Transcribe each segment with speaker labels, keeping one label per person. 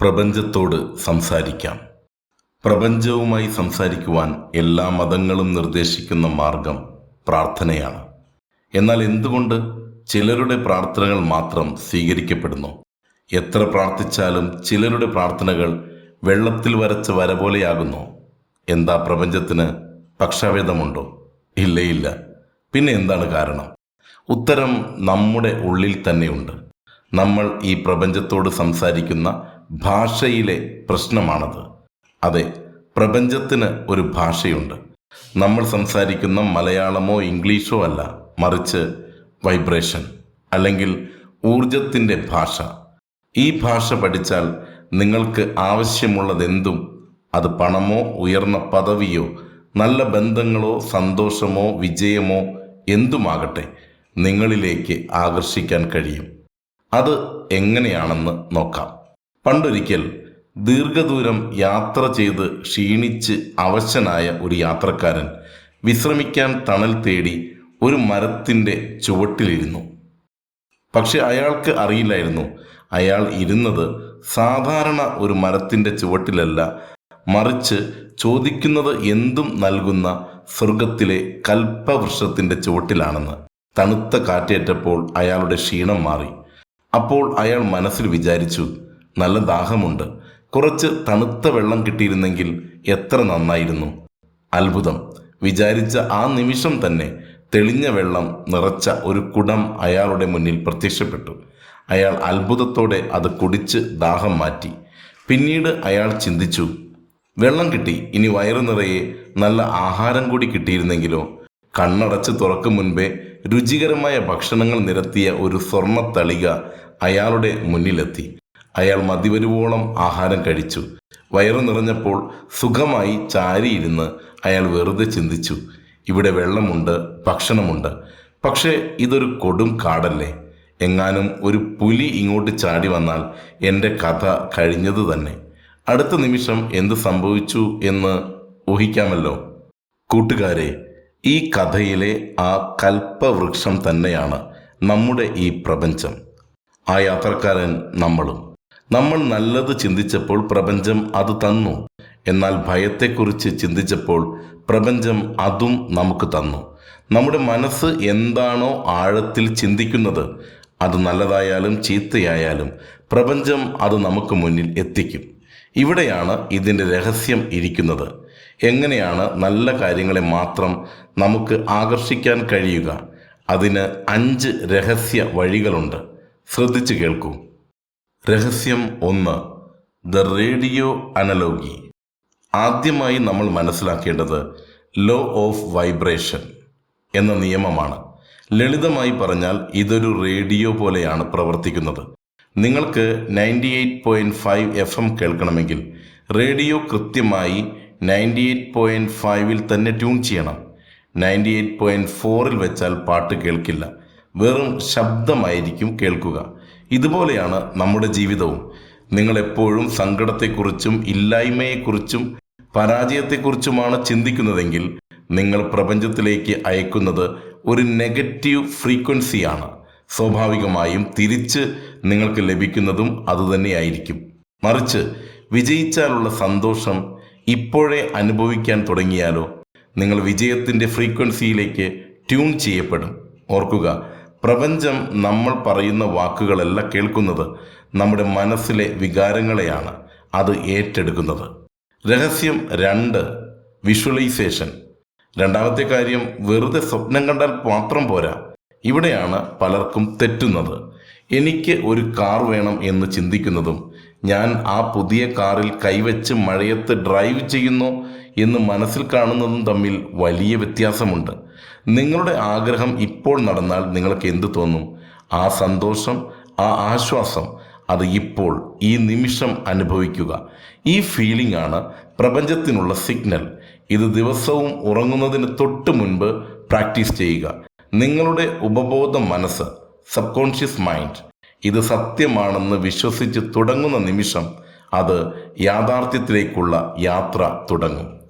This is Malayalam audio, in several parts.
Speaker 1: പ്രപഞ്ചത്തോട് സംസാരിക്കാം. പ്രപഞ്ചവുമായി സംസാരിക്കുവാൻ എല്ലാ മതങ്ങളും നിർദ്ദേശിക്കുന്ന മാർഗം പ്രാർത്ഥനയാണ്. എന്നാൽ എന്തുകൊണ്ട് ചിലരുടെ പ്രാർത്ഥനകൾ മാത്രം സ്വീകരിക്കപ്പെടുന്നു? എത്ര പ്രാർത്ഥിച്ചാലും ചിലരുടെ പ്രാർത്ഥനകൾ വെള്ളത്തിൽ വരച്ച വര പോലെയാകുന്നു. എന്താ പ്രപഞ്ചത്തിന് പക്ഷാഭേദമുണ്ടോ? ഇല്ലയില്ല ഇല്ല. പിന്നെ എന്താണ് കാരണം? ഉത്തരം നമ്മുടെ ഉള്ളിൽ തന്നെയുണ്ട് നമ്മൾ ഈ പ്രപഞ്ചത്തോട് സംസാരിക്കുന്ന ഭാഷയിലെ പ്രശ്നമാണത്. അതെ പ്രപഞ്ചത്തിന് ഒരു ഭാഷയുണ്ട്. നമ്മൾ സംസാരിക്കുന്ന മലയാളമോ ഇംഗ്ലീഷോ അല്ല മറിച്ച് വൈബ്രേഷൻ അല്ലെങ്കിൽ ഊർജത്തിന്റെ ഭാഷ. ഈ ഭാഷ പഠിച്ചാൽ നിങ്ങൾക്ക് ആവശ്യമുള്ളതെന്തും അത് പണമോ ഉയർന്ന പദവിയോ നല്ല ബന്ധങ്ങളോ സന്തോഷമോ വിജയമോ എന്തുമാകട്ടെ നിങ്ങളിലേക്ക് ആകർഷിക്കാൻ കഴിയും. അത് എങ്ങനെയാണെന്ന് നോക്കാം. പണ്ടൊരിക്കൽ ദീർഘദൂരം യാത്ര ചെയ്ത് ക്ഷീണിച്ച് അവശനായ ഒരു യാത്രക്കാരൻ വിശ്രമിക്കാൻ തണൽ തേടി ഒരു മരത്തിന്റെ ചുവട്ടിലിരുന്നു. പക്ഷെ അയാൾക്ക് അറിയില്ലായിരുന്നു. അയാൾ ഇരുന്നത് സാധാരണ ഒരു മരത്തിന്റെ ചുവട്ടിലല്ല. മറിച്ച് ചോദിക്കുന്നത് എന്തും നൽകുന്ന സ്വർഗത്തിലെ കൽപ്പവൃക്ഷത്തിന്റെ ചുവട്ടിലാണെന്ന്. തണുത്ത കാറ്റേറ്റപ്പോൾ അയാളുടെ ക്ഷീണം മാറി. അപ്പോൾ അയാൾ മനസ്സിൽ വിചാരിച്ചു നല്ല ദാഹമുണ്ട്. കുറച്ച് തണുത്ത വെള്ളം കിട്ടിയിരുന്നെങ്കിൽ എത്ര നന്നായിരുന്നു. അത്ഭുതം. വിചാരിച്ച ആ നിമിഷം തന്നെ തെളിഞ്ഞ വെള്ളം നിറച്ച ഒരു കുടം അയാളുടെ മുന്നിൽ പ്രത്യക്ഷപ്പെട്ടു. അയാൾ അത്ഭുതത്തോടെ അത് കുടിച്ച് ദാഹം മാറ്റി. പിന്നീട് അയാൾ ചിന്തിച്ചു വെള്ളം കിട്ടി. ഇനി വയറു നിറയെ നല്ല ആഹാരം കൂടി കിട്ടിയിരുന്നെങ്കിലോ? കണ്ണടച്ച് തുറക്കും മുൻപേ രുചികരമായ ഭക്ഷണങ്ങൾ നിരത്തിയ ഒരു സ്വർണ തളിക അയാളുടെ മുന്നിലെത്തി. അയാൾ മതിവരുവോളം ആഹാരം കഴിച്ചു. വയറു നിറഞ്ഞപ്പോൾ സുഖമായി ചാരിയിരുന്ന് അയാൾ വെറുതെ ചിന്തിച്ചു. ഇവിടെ വെള്ളമുണ്ട് ഭക്ഷണമുണ്ട്. പക്ഷേ ഇതൊരു കൊടും കാടല്ലേ? എങ്ങാനും ഒരു പുലി ഇങ്ങോട്ട് ചാടി വന്നാൽ എന്റെ കഥ കഴിഞ്ഞത് തന്നെ. അടുത്ത നിമിഷം എന്ത് സംഭവിച്ചു എന്ന് ഊഹിക്കാമല്ലോ. കൂട്ടുകാരെ ഈ കഥയിലെ ആ കൽപ്പവൃക്ഷം തന്നെയാണ് നമ്മുടെ ഈ പ്രപഞ്ചം. ആ യാത്രക്കാരൻ നമ്മളും. നമ്മൾ നല്ലത് ചിന്തിച്ചപ്പോൾ പ്രപഞ്ചം അത് തന്നു. എന്നാൽ ഭയത്തെക്കുറിച്ച് ചിന്തിച്ചപ്പോൾ പ്രപഞ്ചം അതും നമുക്ക് തന്നു. നമ്മുടെ മനസ്സ് എന്താണോ ആഴത്തിൽ ചിന്തിക്കുന്നത് അത് നല്ലതായാലും ചീത്തയായാലും പ്രപഞ്ചം അത് നമുക്ക് മുന്നിൽ എത്തിക്കും. ഇവിടെയാണ് ഇതിന്റെ രഹസ്യം ഇരിക്കുന്നത്. എങ്ങനെയാണ് നല്ല കാര്യങ്ങളെ മാത്രം നമുക്ക് ആകർഷിക്കാൻ കഴിയുക? അതിന് അഞ്ച് രഹസ്യ വഴികളുണ്ട്. ശ്രദ്ധിച്ചു കേൾക്കൂ. രഹസ്യം ഒന്ന്. ദ റേഡിയോ അനലോഗി ആദ്യമായി നമ്മൾ മനസ്സിലാക്കേണ്ടത് ലോ ഓഫ് വൈബ്രേഷൻ എന്ന നിയമമാണ്. ലളിതമായി പറഞ്ഞാൽ ഇതൊരു റേഡിയോ പോലെയാണ് പ്രവർത്തിക്കുന്നത്. നിങ്ങൾക്ക് ninety eight point five F M കേൾക്കണമെങ്കിൽ radio കൃത്യമായി നയന്റി എയ്റ്റ് പോയിന്റ് ഫൈവിൽ തന്നെ ട്യൂൺ ചെയ്യണം. നയന്റി എയ്റ്റ് പോയിന്റ് ഫോറിൽ വെച്ചാൽ പാട്ട് കേൾക്കില്ല. വെറും ശബ്ദമായിരിക്കും കേൾക്കുക. ഇതുപോലെയാണ് നമ്മുടെ ജീവിതവും. നിങ്ങൾ എപ്പോഴും സങ്കടത്തെക്കുറിച്ചും ഇല്ലായ്മയെക്കുറിച്ചും പരാജയത്തെക്കുറിച്ചുമാണ് ചിന്തിക്കുന്നതെങ്കിൽ നിങ്ങൾ പ്രപഞ്ചത്തിലേക്ക് അയക്കുന്നത് ഒരു നെഗറ്റീവ് ഫ്രീക്വൻസിയാണ്. സ്വാഭാവികമായും തിരിച്ച് നിങ്ങൾക്ക് ലഭിക്കുന്നതും അതുതന്നെയായിരിക്കും മറിച്ച് വിജയിച്ചാലുള്ള സന്തോഷം ഇപ്പോഴേ അനുഭവിക്കാൻ തുടങ്ങിയാലോ നിങ്ങൾ വിജയത്തിന്റെ ഫ്രീക്വൻസിയിലേക്ക് ട്യൂൺ ചെയ്യപ്പെടും. ഓർക്കുക പ്രപഞ്ചം നമ്മൾ പറയുന്ന വാക്കുകളല്ല കേൾക്കുന്നത്. നമ്മുടെ മനസ്സിലെ വികാരങ്ങളെയാണ് അത് ഏറ്റെടുക്കുന്നത്. രഹസ്യം രണ്ട് വിഷ്വലൈസേഷൻ. രണ്ടാമത്തെ കാര്യം വെറുതെ സ്വപ്നം കണ്ടാൽ മാത്രം പോരാ. ഇവിടെയാണ് പലർക്കും തെറ്റുന്നത്. എനിക്ക് ഒരു കാർ വേണം എന്ന് ചിന്തിക്കുന്നതും ഞാൻ ആ പുതിയ കാറിൽ കൈവച്ച് മഴയത്ത് ഡ്രൈവ് ചെയ്യുന്നു എന്ന് മനസ്സിൽ കാണുന്നതും തമ്മിൽ വലിയ വ്യത്യാസമുണ്ട്. നിങ്ങളുടെ ആഗ്രഹം ഇപ്പോൾ നടന്നാൽ നിങ്ങൾക്ക് എന്തു തോന്നും? ആ സന്തോഷം ആ ആശ്വാസം അത് ഇപ്പോൾ ഈ നിമിഷം അനുഭവിക്കുക. ഈ ഫീലിംഗ് ആണ് പ്രപഞ്ചത്തിനുള്ള സിഗ്നൽ ഇത് ദിവസവും ഉറങ്ങുന്നതിന് തൊട്ട് മുൻപ് പ്രാക്ടീസ് ചെയ്യുക. നിങ്ങളുടെ ഉപബോധ മനസ്സ് സബ് കോൺഷ്യസ് മൈൻഡ് ഇത് സത്യമാണെന്ന് വിശ്വസിച്ച് തുടങ്ങുന്ന നിമിഷം അത് യാഥാർത്ഥ്യത്തിലേക്കുള്ള യാത്ര തുടങ്ങും.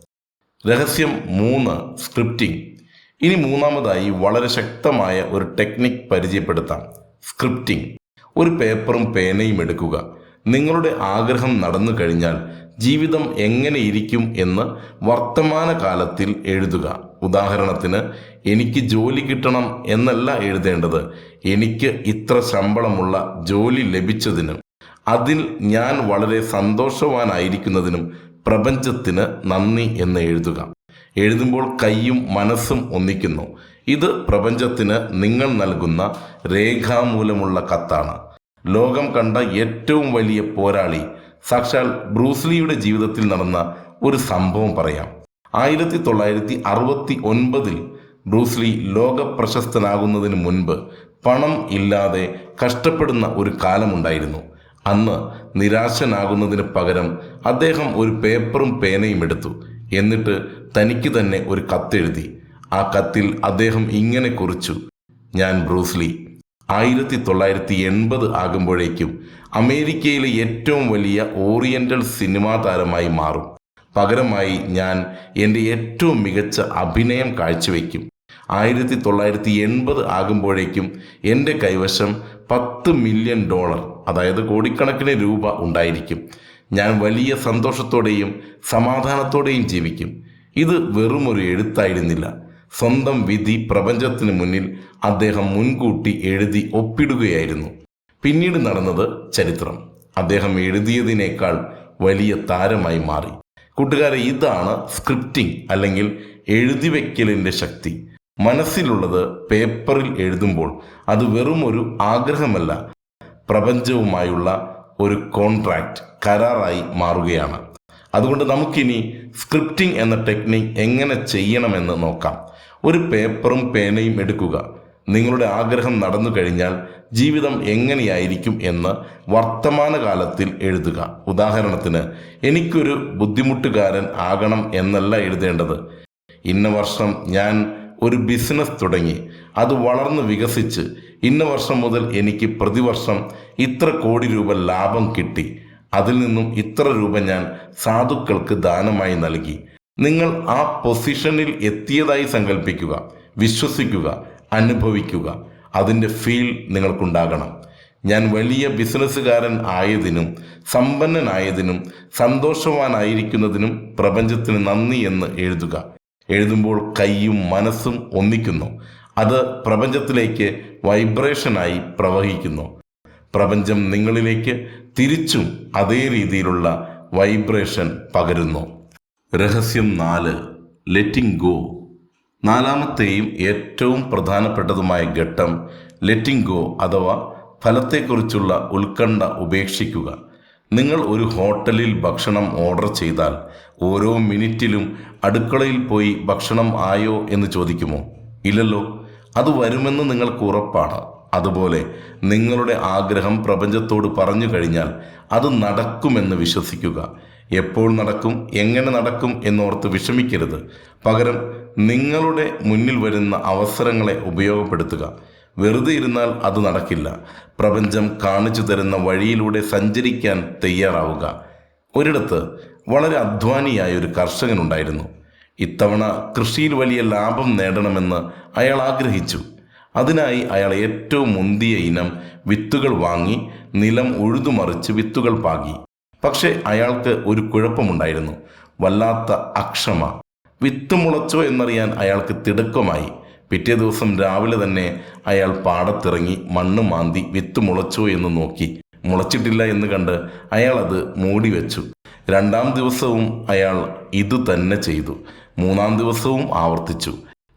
Speaker 1: രഹസ്യം മൂന്ന് സ്ക്രിപ്റ്റിംഗ് ഇനി മൂന്നാമതായി വളരെ ശക്തമായ ഒരു ടെക്നിക് പരിചയപ്പെടുത്താം. സ്ക്രിപ്റ്റിംഗ് ഒരു പേപ്പറും പേനയും എടുക്കുക. നിങ്ങളുടെ ആഗ്രഹം നടന്നു കഴിഞ്ഞാൽ ജീവിതം എങ്ങനെ ഇരിക്കും എന്ന് വർത്തമാന കാലത്തിൽ എഴുതുക. ഉദാഹരണത്തിന് എനിക്ക് ജോലി കിട്ടണം എന്നല്ല എഴുതേണ്ടത്. എനിക്ക് ഇത്ര ശമ്പളമുള്ള ജോലി ലഭിച്ചതിനും അതിൽ ഞാൻ വളരെ സന്തോഷവാനായിരിക്കുന്നതിനും പ്രപഞ്ചത്തിന് നന്ദി എന്ന് എഴുതുക. എഴുതുമ്പോൾ കൈയും മനസ്സും ഒന്നിക്കുന്നു. ഇത് പ്രപഞ്ചത്തിന് നിങ്ങൾ നൽകുന്ന രേഖാമൂലമുള്ള കത്താണ്. ലോകം കണ്ട ഏറ്റവും വലിയ പോരാളി സാക്ഷാൽ ബ്രൂസ്ലിയുടെ ജീവിതത്തിൽ നടന്ന ഒരു സംഭവം പറയാം. ആയിരത്തി തൊള്ളായിരത്തി അറുപത്തി ഒൻപതിൽ ബ്രൂസ്ലി ലോക പ്രശസ്തനാകുന്നതിന് മുൻപ് പണം ഇല്ലാതെ കഷ്ടപ്പെടുന്ന ഒരു കാലമുണ്ടായിരുന്നു. അന്ന് നിരാശനാകുന്നതിന് പകരം അദ്ദേഹം ഒരു പേപ്പറും പേനയും എടുത്തു. എന്നിട്ട് തനിക്ക് തന്നെ ഒരു കത്തെഴുതി ആ കത്തിൽ അദ്ദേഹം ഇങ്ങനെ കുറിച്ചു. ഞാൻ ബ്രൂസ്ലി ആയിരത്തി തൊള്ളായിരത്തി എൺപത് ആകുമ്പോഴേക്കും അമേരിക്കയിലെ ഏറ്റവും വലിയ ഓറിയന്റൽ സിനിമാ താരമായി മാറും. പകരമായി ഞാൻ എന്റെ ഏറ്റവും മികച്ച അഭിനയം കാഴ്ചവെക്കും. ആയിരത്തി തൊള്ളായിരത്തി എൺപത് ആകുമ്പോഴേക്കും എന്റെ കൈവശം പത്ത് മില്യൺ ഡോളർ അതായത് കോടിക്കണക്കിന് രൂപ ഉണ്ടായിരിക്കും. ഞാൻ വലിയ സന്തോഷത്തോടെയും സമാധാനത്തോടെയും ജീവിക്കും. ഇത് വെറുമൊരു എഴുത്തായിരുന്നില്ല. സ്വന്തം വിധി പ്രപഞ്ചത്തിന് മുന്നിൽ അദ്ദേഹം മുൻകൂട്ടി എഴുതി ഒപ്പിടുകയായിരുന്നു. പിന്നീട് നടന്നത് ചരിത്രം. അദ്ദേഹം എഴുതിയതിനേക്കാൾ വലിയ താരമായി മാറി. കൂട്ടുകാരെ ഇതാണ് സ്ക്രിപ്റ്റിംഗ് അല്ലെങ്കിൽ എഴുതി വെക്കലിന്റെ ശക്തി. മനസ്സിലുള്ളത് പേപ്പറിൽ എഴുതുമ്പോൾ അത് വെറും ഒരു ആഗ്രഹമല്ല. പ്രപഞ്ചവുമായുള്ള ഒരു കോൺട്രാക്റ്റ് കരാറായി മാറുകയാണ്. അതുകൊണ്ട് നമുക്കിനി സ്ക്രിപ്റ്റിംഗ് എന്ന ടെക്നിക് എങ്ങനെ ചെയ്യണമെന്ന് നോക്കാം. ഒരു പേപ്പറും പേനയും എടുക്കുക. നിങ്ങളുടെ ആഗ്രഹം നടന്നു കഴിഞ്ഞാൽ ജീവിതം എങ്ങനെയായിരിക്കും എന്ന് വർത്തമാനകാലത്തിൽ എഴുതുക. ഉദാഹരണത്തിന് എനിക്കൊരു ബുദ്ധിമുട്ടുകാരൻ ആകണം എന്നല്ല എഴുതേണ്ടത്. ഇന്ന വർഷം ഞാൻ ഒരു ബിസിനസ് തുടങ്ങി. അത് വളർന്ന് വികസിച്ച് ഇന്ന വർഷം മുതൽ എനിക്ക് പ്രതിവർഷം ഇത്ര കോടി രൂപ ലാഭം കിട്ടി. അതിൽ നിന്നും ഇത്ര രൂപ ഞാൻ സാധുക്കൾക്ക് ദാനമായി നൽകി. നിങ്ങൾ ആ പൊസിഷനിൽ എത്തിയതായി സങ്കല്പിക്കുക വിശ്വസിക്കുക അനുഭവിക്കുക. അതിന്റെ ഫീൽ നിങ്ങൾക്കുണ്ടാകണം. ഞാൻ വലിയ ബിസിനസ്സുകാരൻ ആയതിനും സമ്പന്നനായതിനും സന്തോഷവാനായിരിക്കുന്നതിനും പ്രപഞ്ചത്തിന് നന്ദി എന്ന് എഴുതുക. എഴുതുമ്പോൾ കൈയും മനസ്സും ഒന്നിക്കുന്നു. അത് പ്രപഞ്ചത്തിലേക്ക് വൈബ്രേഷനായി പ്രവഹിക്കുന്നു. പ്രപഞ്ചം നിങ്ങളിലേക്ക് തിരിച്ചും അതേ രീതിയിലുള്ള വൈബ്രേഷൻ പകരുന്നു. രഹസ്യം നാല് ലെറ്റിംഗ് ഗോ നാലാമത്തെയും ഏറ്റവും പ്രധാനപ്പെട്ടതുമായ ഘട്ടം ലെറ്റിംഗ് ഗോ അഥവാ ഫലത്തെക്കുറിച്ചുള്ള ഉത്കണ്ഠ ഉപേക്ഷിക്കുക. നിങ്ങൾ ഒരു ഹോട്ടലിൽ ഭക്ഷണം ഓർഡർ ചെയ്താൽ ഓരോ മിനിറ്റിലും അടുക്കളയിൽ പോയി ഭക്ഷണം ആയോ എന്ന് ചോദിക്കുമോ? ഇല്ലല്ലോ. അത് വരുമെന്ന് നിങ്ങൾക്ക് ഉറപ്പാണ്. അതുപോലെ നിങ്ങളുടെ ആഗ്രഹം പ്രപഞ്ചത്തോട് പറഞ്ഞു കഴിഞ്ഞാൽ അത് നടക്കുമെന്ന് വിശ്വസിക്കുക. എപ്പോൾ നടക്കും എങ്ങനെ നടക്കും എന്നോർത്ത് വിഷമിക്കരുത്. പകരം നിങ്ങളുടെ മുന്നിൽ വരുന്ന അവസരങ്ങളെ ഉപയോഗപ്പെടുത്തുക. വെറുതെ ഇരുന്നാൽ അത് നടക്കില്ല. പ്രപഞ്ചം കാണിച്ചു തരുന്ന വഴിയിലൂടെ സഞ്ചരിക്കാൻ തയ്യാറാവുക. ഒരിടത്ത് വളരെ അധ്വാനിയായ ഒരു കർഷകനുണ്ടായിരുന്നു. ഇത്തവണ കൃഷിയിൽ വലിയ ലാഭം നേടണമെന്ന് അയാൾ ആഗ്രഹിച്ചു. അതിനായി അയാൾ ഏറ്റവും മുന്തിയ ഇനം വിത്തുകൾ വാങ്ങി നിലം ഉഴുതുമറിച്ച് വിത്തുകൾ പാകി. പക്ഷേ അയാൾക്ക് ഒരു കുഴപ്പമുണ്ടായിരുന്നു. വല്ലാത്ത അക്ഷമ. വിത്ത് മുളച്ചോ എന്നറിയാൻ അയാൾക്ക് തിടുക്കമായി. പിറ്റേ ദിവസം രാവിലെ തന്നെ അയാൾ പാടത്തിറങ്ങി മണ്ണ് മാന്തി വിത്ത് മുളച്ചോ എന്ന് നോക്കി. മുളച്ചിട്ടില്ല എന്ന് കണ്ട് അയാൾ അത് മൂടി വെച്ചു. രണ്ടാം ദിവസവും അയാൾ ഇതു തന്നെ ചെയ്തു. മൂന്നാം ദിവസവും ആവർത്തിച്ചു.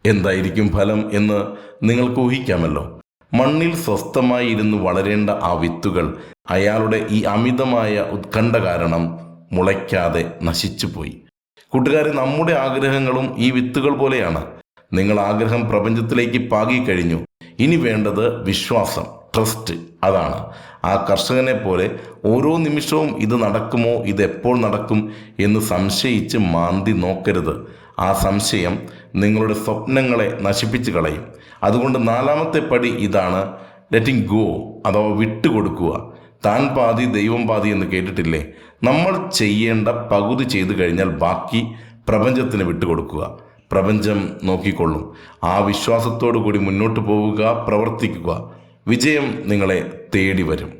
Speaker 1: എന്തായിരിക്കും ഫലം എന്ന് നിങ്ങൾക്ക് ഊഹിക്കാമല്ലോ. മണ്ണിൽ സ്വസ്ഥമായി ഇരുന്ന് വളരേണ്ട ആ വിത്തുകൾ അയാളുടെ ഈ അമിതമായ ഉത്കണ്ഠ കാരണം മുളയ്ക്കാതെ നശിച്ചുപോയി കൂട്ടുകാരെ നമ്മുടെ ആഗ്രഹങ്ങളും ഈ വിത്തുകൾ പോലെയാണ്. നിങ്ങൾ ആഗ്രഹം പ്രപഞ്ചത്തിലേക്ക് പാകിക്കഴിഞ്ഞു. ഇനി വേണ്ടത് വിശ്വാസം ട്രസ്റ്റ് അതാണ്. ആ കർഷകനെ പോലെ ഓരോ നിമിഷവും ഇത് നടക്കുമോ ഇത് എപ്പോൾ നടക്കും എന്ന് സംശയിച്ച് മാന്തി നോക്കരുത്. ആ സംശയം നിങ്ങളുടെ സ്വപ്നങ്ങളെ നശിപ്പിച്ച് കളയും. അതുകൊണ്ട് നാലാമത്തെ പടി ഇതാണ് ലെറ്റിംഗ് ഗോ അഥവാ വിട്ടുകൊടുക്കുക. താൻ പാതി ദൈവം പാതി എന്ന് കേട്ടിട്ടില്ലേ? നമ്മൾ ചെയ്യേണ്ട പകുതി ചെയ്തു കഴിഞ്ഞാൽ ബാക്കി പ്രപഞ്ചത്തിന് വിട്ടുകൊടുക്കുക. പ്രപഞ്ചം നോക്കിക്കൊള്ളും. ആ വിശ്വാസത്തോടു കൂടി മുന്നോട്ട് പോവുക പ്രവർത്തിക്കുക. വിജയം നിങ്ങളെ തേടി വരും.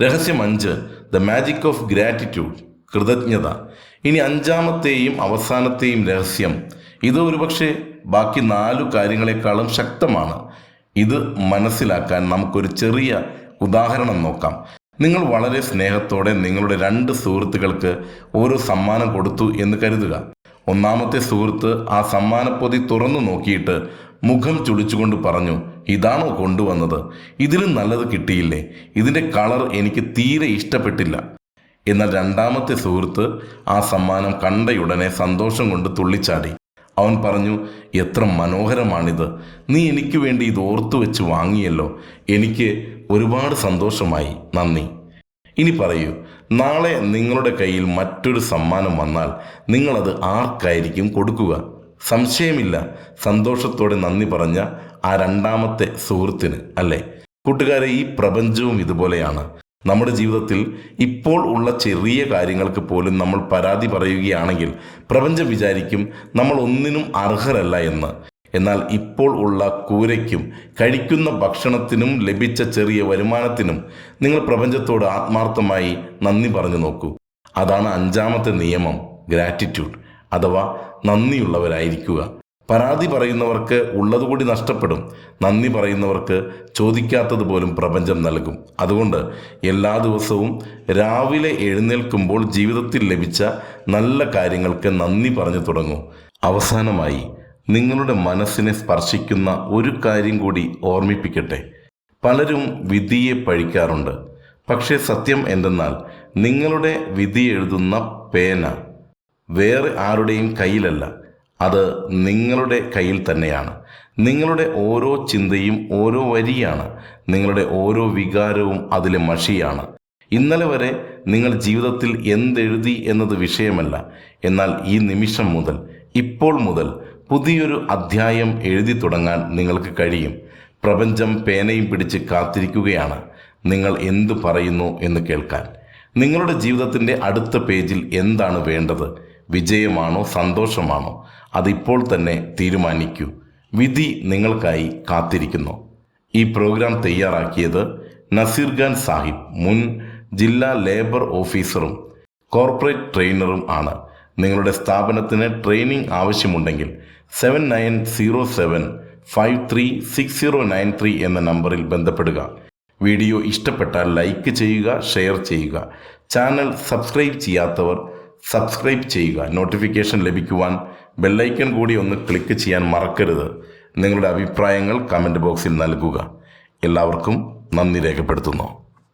Speaker 1: രഹസ്യം അഞ്ച്. ദ മാജിക് ഓഫ് ഗ്രാറ്റിറ്റ്യൂഡ് കൃതജ്ഞത. ഇനി അഞ്ചാമത്തെയും അവസാനത്തെയും രഹസ്യം. ഇത് ഒരുപക്ഷെ ബാക്കി നാലു കാര്യങ്ങളെക്കാളും ശക്തമാണ്. ഇത് മനസ്സിലാക്കാൻ നമുക്കൊരു ചെറിയ ഉദാഹരണം നോക്കാം. നിങ്ങൾ വളരെ സ്നേഹത്തോടെ നിങ്ങളുടെ രണ്ട് സുഹൃത്തുക്കൾക്ക് ഓരോ സമ്മാനം കൊടുത്തു എന്ന് കരുതുക. ഒന്നാമത്തെ സുഹൃത്ത് ആ സമ്മാനപ്പൊതി തുറന്നു നോക്കിയിട്ട് മുഖം ചുളിച്ചുകൊണ്ട് പറഞ്ഞു ഇതാണോ കൊണ്ടുവന്നത്? ഇതിലും നല്ലത് കിട്ടിയില്ലേ? ഇതിന്റെ കളർ എനിക്ക് തീരെ ഇഷ്ടപ്പെട്ടില്ല. എന്നാൽ രണ്ടാമത്തെ സുഹൃത്ത് ആ സമ്മാനം കണ്ടയുടനെ സന്തോഷം കൊണ്ട് തുള്ളിച്ചാടി. അവൻ പറഞ്ഞു എത്ര മനോഹരമാണിത്. നീ എനിക്ക് വേണ്ടി ഇത് ഓർത്തു വെച്ച് വാങ്ങിയല്ലോ. എനിക്ക് ഒരുപാട് സന്തോഷമായി. നന്ദി. ഇനി പറയൂ നാളെ നിങ്ങളുടെ കയ്യിൽ മറ്റൊരു സമ്മാനം വന്നാൽ നിങ്ങളത് ആർക്കായിരിക്കും കൊടുക്കുക? സംശയമില്ല. സന്തോഷത്തോടെ നന്ദി പറഞ്ഞ ആ രണ്ടാമത്തെ സുഹൃത്തിന് അല്ലേ? കൂട്ടുകാരെ ഈ പ്രപഞ്ചവും ഇതുപോലെയാണ്. നമ്മുടെ ജീവിതത്തിൽ ഇപ്പോൾ ഉള്ള ചെറിയ കാര്യങ്ങൾക്ക് പോലും നമ്മൾ പരാതി പറയുകയാണെങ്കിൽ പ്രപഞ്ചം വിചാരിക്കും നമ്മൾ ഒന്നിനും അർഹരല്ല എന്ന്. എന്നാൽ ഇപ്പോൾ ഉള്ള കൂരയ്ക്കും കഴിക്കുന്ന ഭക്ഷണത്തിനും ലഭിച്ച ചെറിയ വരുമാനത്തിനും നിങ്ങൾ പ്രപഞ്ചത്തോട് ആത്മാർത്ഥമായി നന്ദി പറഞ്ഞു നോക്കൂ. അതാണ് അഞ്ചാമത്തെ നിയമം ഗ്രാറ്റിറ്റ്യൂഡ് അഥവാ നന്ദിയുള്ളവരായിരിക്കുക. പരാതി പറയുന്നവർക്ക് ഉള്ളതുകൂടി നഷ്ടപ്പെടും. നന്ദി പറയുന്നവർക്ക് ചോദിക്കാത്തത് പോലും പ്രപഞ്ചം നൽകും. അതുകൊണ്ട് എല്ലാ ദിവസവും രാവിലെ എഴുന്നേൽക്കുമ്പോൾ ജീവിതത്തിൽ ലഭിച്ച നല്ല കാര്യങ്ങൾക്ക് നന്ദി പറഞ്ഞു തുടങ്ങൂ. അവസാനമായി നിങ്ങളുടെ മനസ്സിനെ സ്പർശിക്കുന്ന ഒരു കാര്യം കൂടി ഓർമ്മിപ്പിക്കട്ടെ. പലരും വിധിയെ പഴിക്കാറുണ്ട്. പക്ഷേ സത്യം എന്തെന്നാൽ നിങ്ങളുടെ വിധി എഴുതുന്ന പേന വേറെ ആരുടെയും കയ്യിലല്ല. അത് നിങ്ങളുടെ കയ്യിൽ തന്നെയാണ്. നിങ്ങളുടെ ഓരോ ചിന്തയും ഓരോ വരിയാണ്. നിങ്ങളുടെ ഓരോ വികാരവും അതിലെ മഷിയാണ്. ഇന്നലെ വരെ നിങ്ങൾ ജീവിതത്തിൽ എന്തെഴുതി എന്നത് വിഷയമല്ല. എന്നാൽ ഈ നിമിഷം മുതൽ ഇപ്പോൾ മുതൽ പുതിയൊരു അധ്യായം എഴുതി തുടങ്ങാൻ നിങ്ങൾക്ക് കഴിയും. പ്രപഞ്ചം പേനയും പിടിച്ച് കാത്തിരിക്കുകയാണ്. നിങ്ങൾ എന്തു പറയുന്നു എന്ന് കേൾക്കാൻ. നിങ്ങളുടെ ജീവിതത്തിന്റെ അടുത്ത പേജിൽ എന്താണ് വേണ്ടത്? വിജയമാണോ സന്തോഷമാണോ അതിപ്പോൾ തന്നെ തീരുമാനിക്കൂ. വിധി നിങ്ങൾക്കായി കാത്തിരിക്കുന്നു. ഈ പ്രോഗ്രാം തയ്യാറാക്കിയത് നസീർ ഖാൻ സാഹിബ് മുൻ ജില്ലാ ലേബർ ഓഫീസറും കോർപ്പറേറ്റ് ട്രെയിനറും ആണ്. നിങ്ങളുടെ സ്ഥാപനത്തിന് ട്രെയിനിങ് ആവശ്യമുണ്ടെങ്കിൽ seven nine zero seven five three six zero nine three എന്ന നമ്പറിൽ ബന്ധപ്പെടുക. വീഡിയോ ഇഷ്ടപ്പെട്ടാൽ ലൈക്ക് ചെയ്യുക ഷെയർ ചെയ്യുക. ചാനൽ സബ്സ്ക്രൈബ് ചെയ്യാത്തവർ സബ്സ്ക്രൈബ് ചെയ്യുക നോട്ടിഫിക്കേഷൻ ലഭിക്കുവാൻ ബെല്ലൈക്കൺ കൂടി ഒന്ന് ക്ലിക്ക് ചെയ്യാൻ മറക്കരുത്. നിങ്ങളുടെ അഭിപ്രായങ്ങൾ കമന്റ് ബോക്സിൽ നൽകുക. എല്ലാവർക്കും നന്ദി രേഖപ്പെടുത്തുന്നു.